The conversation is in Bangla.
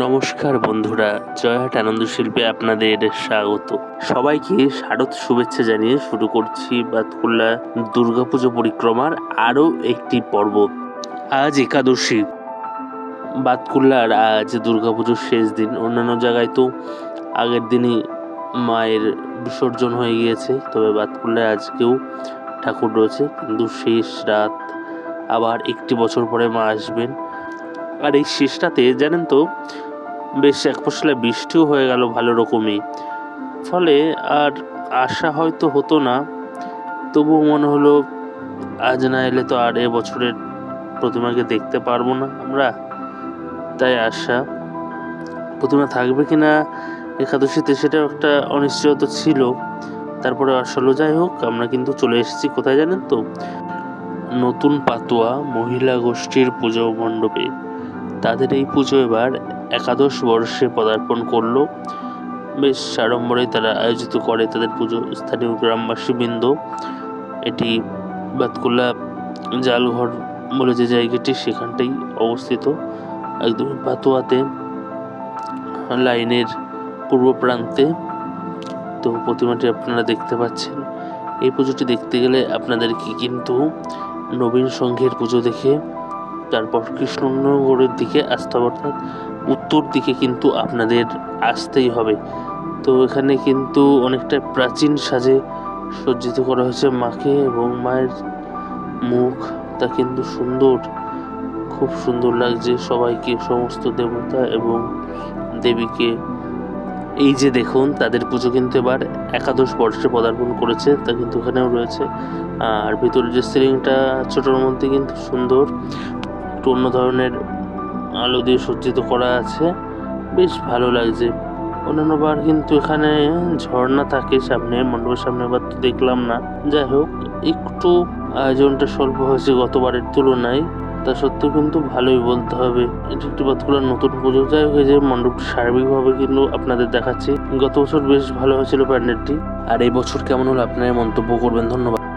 নমস্কার বন্ধুরা জয়হাট আনন্দ শিল্পে আপনাদের স্বাগত। সবাইকে শারদ শুভেচ্ছা জানিয়ে শুরু করছি বাতকুল্লা দুর্গাপুজো পরিক্রমার আরও একটি পর্ব। আজ একাদশী। বাতকুল্লার আজ দুর্গাপুজোর শেষ দিন। অন্যান্য জায়গায় তো আগের দিনই মায়ের বিসর্জন হয়ে গিয়েছে, তবে বাতকুল্লায় আজকেও ঠাকুর রয়েছে। কিন্তু শেষ রাত আবার একটি বছর পরে মা আসবেন। আর এই শেষটাতে জানেন তো, বেশ এক ফসলা বৃষ্টিও হয়ে গেল ভালো রকমই। ফলে আর আশা হয়তো হতো না, তবুও মনে হলো আজ না এলে তো আর এ বছরের প্রতিমাকে দেখতে পারব না আমরা। তাই আশা। প্রতিমা থাকবে কি না একাদশীতে সেটাও একটা অনিশ্চয়তা ছিল। তারপরে আসলে যাই হোক, আমরা কিন্তু চলে এসেছি কোথায় জানেন তো? নতুন পাতোয়া মহিলা গোষ্ঠীর পুজো মণ্ডপে। তাদের এই পুজো এবার একাদশ বর্ষে পদার্পণ করল। বেশ সাড়ম্বরে তারা আয়োজিত করে তাদের পুজো। স্থানীয় গ্রামবাসী বৃন্দ এটি বাতকুল্লা জালঘর বলে যে জায়গাটি সেখানটাই অবস্থিত। একদম পাতোয়াতে লাইনের পূর্ব প্রান্তে। তো প্রতিমাটি আপনারা দেখতে পাচ্ছেন। এই পুজোটি দেখতে গেলে আপনাদেরকে কিন্তু নবীন সংঘের পুজো দেখে তারপর কৃষ্ণনগরের দিকে আসতে হবে অর্থাৎ উত্তর দিকে কিন্তু আপনাদের আসতেই হবে। তো এখানে কিন্তু অনেকটা প্রাচীন সাজে সজ্জিত করা হয়েছে মাকে এবং মায়ের মুখ। তা কিন্তু সুন্দর, খুব সুন্দর লাগছে সবাইকে, সমস্ত দেবতা এবং দেবীকে। এই যে দেখুন, তাদের পুজো কিন্তু এবার একাদশ বর্ষে পদার্পণ করেছে, তা কিন্তু এখানেও রয়েছে। আর ভিতরে যে সিলিংটা ছোটোর মধ্যে কিন্তু সুন্দর। একটু অন্য ধরনের আলো দিয়ে সজ্জিত করা আছে। বেশ ভালো লাগছে। অন্যান্য বার কিন্তু এখানে ঝর্ণা থাকে সামনে, মণ্ডপের সামনে এবার তো দেখলাম না। যাই হোক, একটু আয়োজনটা স্বল্প হয়েছে গতবারের তুলনায়। তা সত্ত্বেও কিন্তু ভালোই বলতে হবে। এটি একটি বাতকুলার নতুন পুজো। যাই হোক যে মণ্ডপটি সার্বিকভাবে কিন্তু আপনাদের দেখাচ্ছি। গত বছর বেশ ভালো হয়েছিল প্যান্ডেলটি। আর এই বছর কেমন হলো আপনারা মন্তব্য করবেন? ধন্যবাদ।